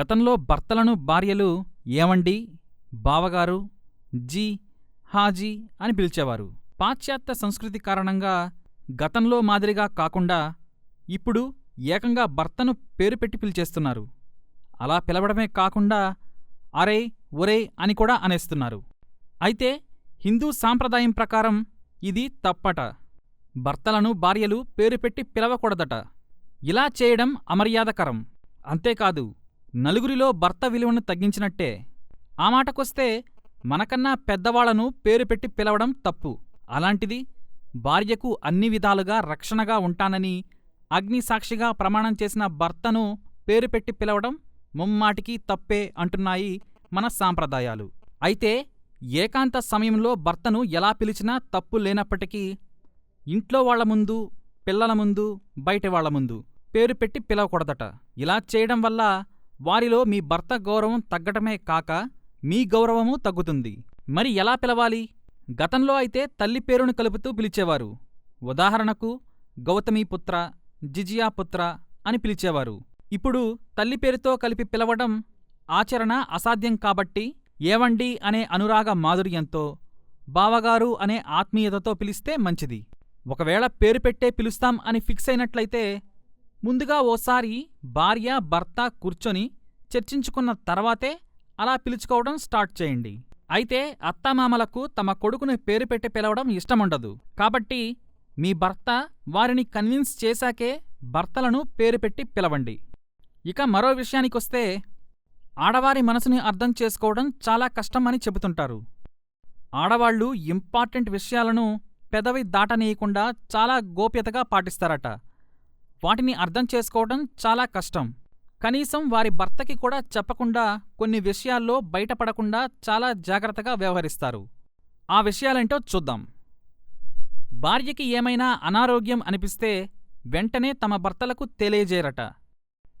గతంలో భర్తలను భార్యలు ఏమండి? బావగారు జీ హాజీ అని పిలిచేవారు. పాశ్చాత్య సంస్కృతి కారణంగా గతంలో మాదిరిగా కాకుండా ఇప్పుడు ఏకంగా భర్తను పేరు పెట్టి పిలిచేస్తున్నారు. అలా పిలవడమే కాకుండా అరే ఒరే అని కూడా అనేస్తున్నారు. అయితే హిందూ సాంప్రదాయం ప్రకారం ఇది తప్పట. భర్తలను భార్యలు పేరు పెట్టి పిలవకూడదట. ఇలా చేయడం అమర్యాదకరం. అంతేకాదు నలుగురిలో భర్త విలువను తగ్గించినట్టే. ఆ మాటకొస్తే మనకన్నా పెద్దవాళ్ళను పేరు పెట్టి పిలవడం తప్పు. అలాంటిది భార్యకు అన్ని విధాలుగా రక్షణగా ఉంటానని అగ్నిసాక్షిగా ప్రమాణం చేసిన భర్తను పేరు పెట్టి పిలవడం ముమ్మాటికి తప్పే అంటున్నాయి మన సాంప్రదాయాలు. అయితే ఏకాంత సమయంలో భర్తను ఎలా పిలిచినా తప్పు లేనప్పటికీ ఇంట్లో వాళ్ళ ముందు పిల్లల ముందు బయట వాళ్ళ ముందు పేరు పెట్టి పిలవకూడదట. ఇలా చేయడం వల్ల వారిలో మీ భర్త గౌరవం తగ్గటమే కాక మీ గౌరవము తగ్గుతుంది. మరి ఎలా పిలవాలి? గతంలో అయితే తల్లి పేరును కలుపుతూ పిలిచేవారు. ఉదాహరణకు గౌతమీపుత్ర జిజియాపుత్ర అని పిలిచేవారు. ఇప్పుడు తల్లి పేరుతో కలిపి పిలవడం ఆచరణ అసాధ్యం కాబట్టి ఏవండి అనే అనురాగ మాధుర్యంతో బావగారు అనే ఆత్మీయతతో పిలిస్తే మంచిది. ఒకవేళ పేరు పెట్టే పిలుస్తాం అని ఫిక్స్ అయినట్లయితే ముందుగా ఓసారి భార్య భర్త కూర్చొని చర్చించుకున్న తర్వాతే అలా పిలుచుకోవడం స్టార్ట్ చేయండి. అయితే అత్తామామలకు తమ కొడుకుని పేరు పెట్టి పిలవడం ఇష్టముండదు. కాబట్టి మీ భర్త వారిని కన్విన్స్ చేశాకే భర్తలను పేరు పెట్టి పిలవండి. ఇక మరో విషయానికొస్తే ఆడవారి మనసుని అర్థం చేసుకోవడం చాలా కష్టం అని చెబుతుంటారు. ఆడవాళ్ళు ఇంపార్టెంట్ విషయాలను పెదవి దాటనీయకుండా చాలా గోప్యతగా పాటిస్తారట. వాటిని అర్థం చేసుకోవడం చాలా కష్టం. కనీసం వారి భర్తకి కూడా చెప్పకుండా కొన్ని విషయాల్లో బయటపడకుండా చాలా జాగ్రత్తగా వ్యవహరిస్తారు. ఆ విషయాలేంటో చూద్దాం. భార్యకి ఏమైనా అనారోగ్యం అనిపిస్తే వెంటనే తమ భర్తలకు తెలియజేరట.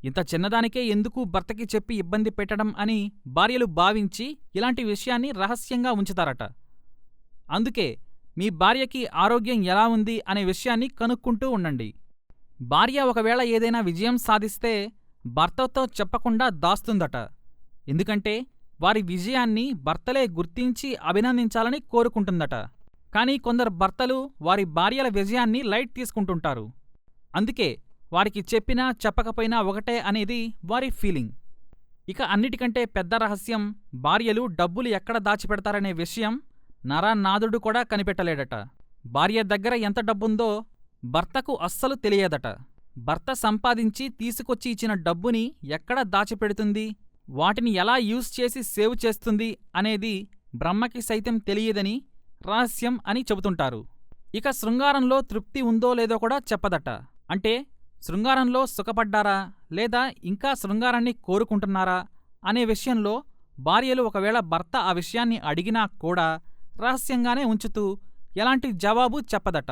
ఇంత చిన్నదానికే ఎందుకు భర్తకి చెప్పి ఇబ్బంది పెట్టడం అని భార్యలు భావించి ఇలాంటి విషయాన్ని రహస్యంగా ఉంచుతారట. అందుకే మీ భార్యకి ఆరోగ్యం ఎలా ఉంది అనే విషయాన్ని కనుక్కుంటూ ఉండండి. భార్య ఒకవేళ ఏదైనా విజయం సాధిస్తే భర్తతో చెప్పకుండా దాస్తుందట. ఎందుకంటే వారి విజయాన్ని భర్తలే గుర్తించి అభినందించాలని కోరుకుంటుందట. కానీ కొందరు భర్తలు వారి భార్యల విజయాన్ని లైట్ తీసుకుంటుంటారు. అందుకే వారికి చెప్పినా చెప్పకపోయినా ఒకటే అనేది వారి ఫీలింగ్. ఇక అన్నిటికంటే పెద్ద రహస్యం భార్యలు డబ్బులు ఎక్కడ దాచిపెడతారనే విషయం నరానాథుడు కూడా కనిపెట్టలేడట. భార్య దగ్గర ఎంత డబ్బుందో భర్తకు అస్సలు తెలియదట. భర్త సంపాదించి తీసుకొచ్చి ఇచ్చిన డబ్బుని ఎక్కడ దాచిపెడుతుంది? వాటిని ఎలా యూజ్ చేసి సేవ్ చేస్తుంది? అనేది బ్రహ్మకి సైతం తెలియదని రహస్యం అని చెబుతుంటారు. ఇక శృంగారంలో తృప్తి ఉందో లేదో కూడా చెప్పదట. అంటే శృంగారంలో సుఖపడ్డారా? లేదా ఇంకా శృంగారాన్ని కోరుకుంటున్నారా? అనే విషయంలో భార్యలు ఒకవేళ భర్త ఆ విషయాన్ని అడిగినా కూడా రహస్యంగానే ఉంచుతూ ఎలాంటి జవాబు చెప్పదట.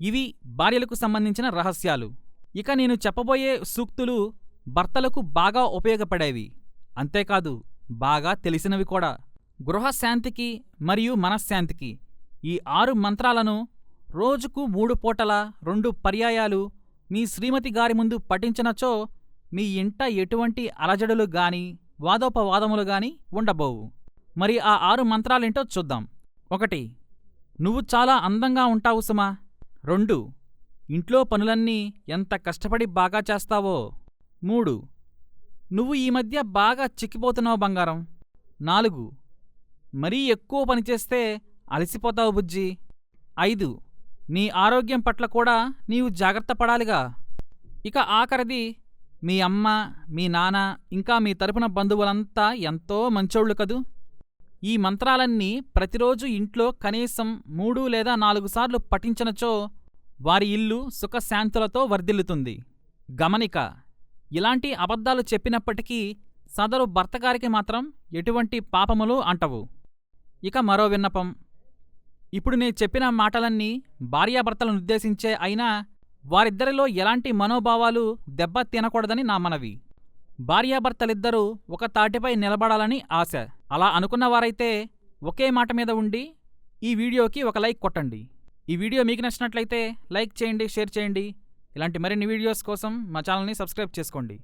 ఇవి భార్యలకు సంబంధించిన రహస్యాలు. ఇక నేను చెప్పబోయే సూక్తులు భర్తలకు బాగా ఉపయోగపడేవి. అంతేకాదు బాగా తెలిసినవి కూడా. గృహశాంతికి మరియు మనశ్శాంతికి ఈ ఆరు మంత్రాలను రోజుకు మూడు పూటల రెండు పర్యాయాలు మీ శ్రీమతి గారి ముందు పఠించినచో మీ ఇంట ఎటువంటి అలజడులు గాని వాదోపవాదములు గాని ఉండబోవు. మరి ఆ ఆరు మంత్రాలేంటో చూద్దాం. ఒకటి నువ్వు చాలా అందంగా ఉంటావు సుమా. రెండు. ఇంట్లో పనులన్నీ ఎంత కష్టపడి బాగా చేస్తావో. మూడు. నువ్వు ఈ మధ్య బాగా చిక్కిపోతున్నావు బంగారం. నాలుగు. మరీ ఎక్కువ పనిచేస్తే అలసిపోతావు బుజ్జి. ఐదు. నీ ఆరోగ్యం పట్ల కూడా నీవు జాగ్రత్త పడాలిగా. ఇక ఆఖరిది మీ అమ్మ మీ నాన్న ఇంకా మీ తరపున బంధువులంతా ఎంతో మంచోళ్ళు కదూ. ఈ మంత్రాలన్నీ ప్రతిరోజు ఇంట్లో కనీసం మూడు లేదా నాలుగు సార్లు పఠించనచో వారి ఇల్లు సుఖశాంతులతో వర్ధిల్లుతుంది. గమనిక ఇలాంటి అబద్ధాలు చెప్పినప్పటికీ సదరు భర్తగారికి మాత్రం ఎటువంటి పాపములు అంటవు. ఇక మరో విన్నపం. ఇప్పుడు నేను చెప్పిన మాటలన్నీ భార్యాభర్తలను ఉద్దేశించే అయినా వారిద్దరిలో ఎలాంటి మనోభావాలు దెబ్బ తినకూడదని నా మనవి. భార్యాభర్తలిద్దరూ ఒక తాటిపై నిలబడాలని ఆశ. అలా అనుకున్నవారైతే ఒకే మాట మీద ఉండి ఈ వీడియోకి ఒక లైక్ కొట్టండి. ఈ వీడియో మీకు నచ్చినట్లయితే లైక్ చేయండి షేర్ చేయండి. ఇలాంటి మరిన్ని వీడియోస్ కోసం మా ఛానల్ని సబ్స్క్రైబ్ చేసుకోండి.